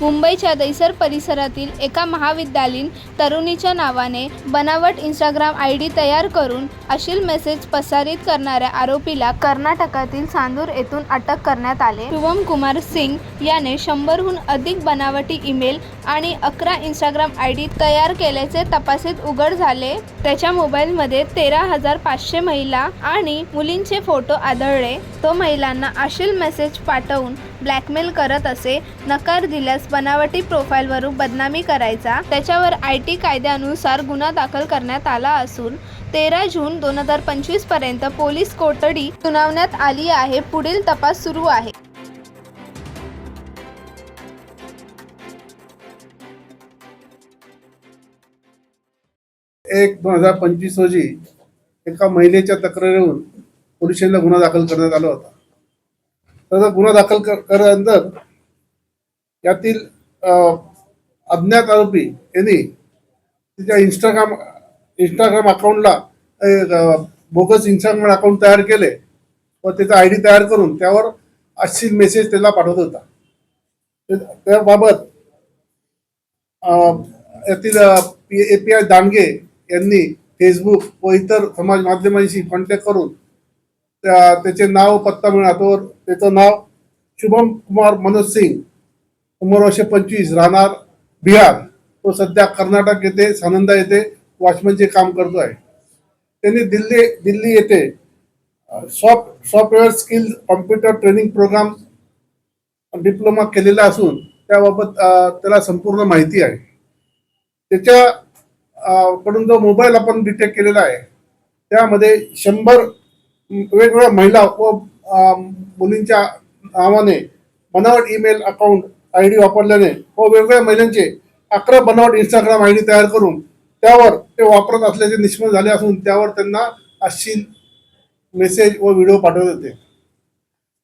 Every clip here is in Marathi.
मुंबईच्या दैसर परिसरातील एका महाविद्यालयीन तरुणीच्या नावाने बनावट इंस्टाग्राम आय डी तयार करून अशील मेसेज प्रसारित करणाऱ्या आरोपीला कर्नाटकातील चांदूर येथून अटक करण्यात आले. शुभम कुमार सिंग याने शंभरहून अधिक बनावटी ईमेल आणि अकरा इंस्टाग्राम आय डी तयार केल्याचे तपासित उघड झाले. त्याच्या मोबाईलमध्ये तेरा हजार पाचशे महिला आणि मुलींचे फोटो आढळले. तो महिलांना अशील मेसेज पाठवून ब्लॅकमेल करत असे नकार दिल्यास बनावटी प्रोफाईलवरून बदनामी करायचा. त्याच्यावर आय टी कायद्यानुसार गुन्हा दाखल करण्यात आला असून तेरा जून दोन हजार पंचवीसपर्यंत पोलीस कोठडी सुनावण्यात आली आहे. पुढील तपास सुरू आहे. एक दोन हजार पंचवीस रोजी एका महिलेच्या तक्रारीवरून पोलिसांना गुन्हा दाखल करण्यात आला होता. तसा गुन्हा दाखल कर- यातील अज्ञात आरोपी यांनी तिच्या इंस्टाग्राम इंस्टाग्राम अकाउंटला बोगस इंस्टाग्राम अकाउंट तयार केले व त्याचा आय डी तयार करून त्यावर अश्लील मेसेज त्याला पाठवत होता. त्याबाबत यातील यातील ए पी आय दांडगे यांनी फेसबुक व इतर समाज माध्यमांशी कॉन्टॅक्ट करून त्या त्याचे नाव पत्ता मिळून त्याचं नाव शुभम कुमार मनोज सिंग उमर वर्षे पंचवीस राहणार बिहार. तो सध्या कर्नाटक येथे सानंदा येथे वॉचमनचे काम करतो आहे. त्यांनी दिल्ली दिल्ली येथे soft software skill computer training programme diploma केलेला असून त्याबाबत त्याला संपूर्ण माहिती आहे. त्याच्या कडून जो मोबाईल आपण डिटेक्ट केलेला आहे त्यामध्ये शंभर वेगवेगळ्या महिला व मुलींच्या नावाने बनावट ईमेल अकाउंट आय डी वापरल्याने व वेगवेगळ्या महिलांचे अकरा बनावट इंस्टाग्राम आय डी तयार करून त्यावर ते वापरत असल्याचे निष्पन्न झाले असून त्यावर त्यांना अश्लील मेसेज व व्हिडिओ पाठवत होते.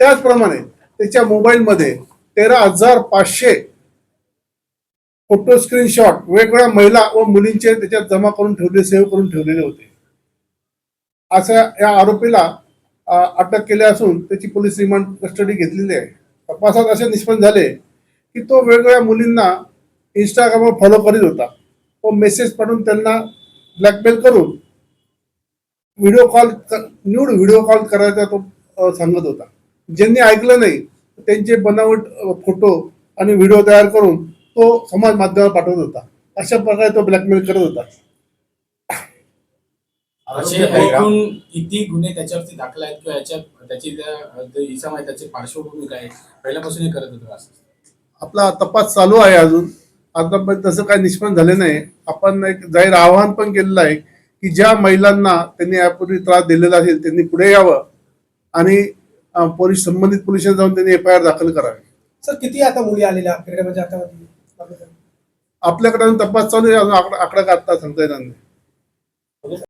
त्याचप्रमाणे त्याच्या मोबाईलमध्ये तेरा हजार पाचशे फोटो स्क्रीनशॉट वेगवेगळ्या महिला व मुलींचे त्याच्यात जमा करून ठेवले सेव्ह करून ठेवलेले होते. असा या आरोपीला अटक केली असून त्याची पोलीस रिमांड कस्टडी घेतलेली आहे. तपासात असे निष्पन्न झाले की तो वेगवेगळ्या मुलींना इंस्टाग्रामवर फॉलो करीत होता. व मेसेज पाठवून त्यांना ब्लॅकमेल करून video call nude video call करायचा तो सांगत होता. ज्यांनी ऐकलं नाही त्यांचे बनावट फोटो आणि व्हिडिओ तयार करून तो समाज माध्यमावर पाठवत होता. अशा प्रकारे तो ब्लॅकमेल करत होता. असे ऐकून किती गुन्हे त्याच्यावरती दाखल आहेत किंवा याच्या त्याची त्याची पार्श्वभूमी काय? पहिल्यापासून हे करत होतो असं. आपला तपास चालू आहे अजून. आतापर्यंत तसं काही निष्पन्न झाले नाही. आपण एक जाहीर आवाहन पण केलेलं आहे की ज्या महिलांना त्यांनी यापूर्वी त्रास दिलेला असेल त्यांनी पुढे यावं आणि पोलीस संबंधित पोलिसांना जाऊन त्यांनी एफ आय आर दाखल करावी. सर किती आता मुली आलेल्या आपल्याकडे? म्हणजे आता आपल्याकडे अजून तपास चालू आहे. अजून आकडा आता सांगता येणार नाही.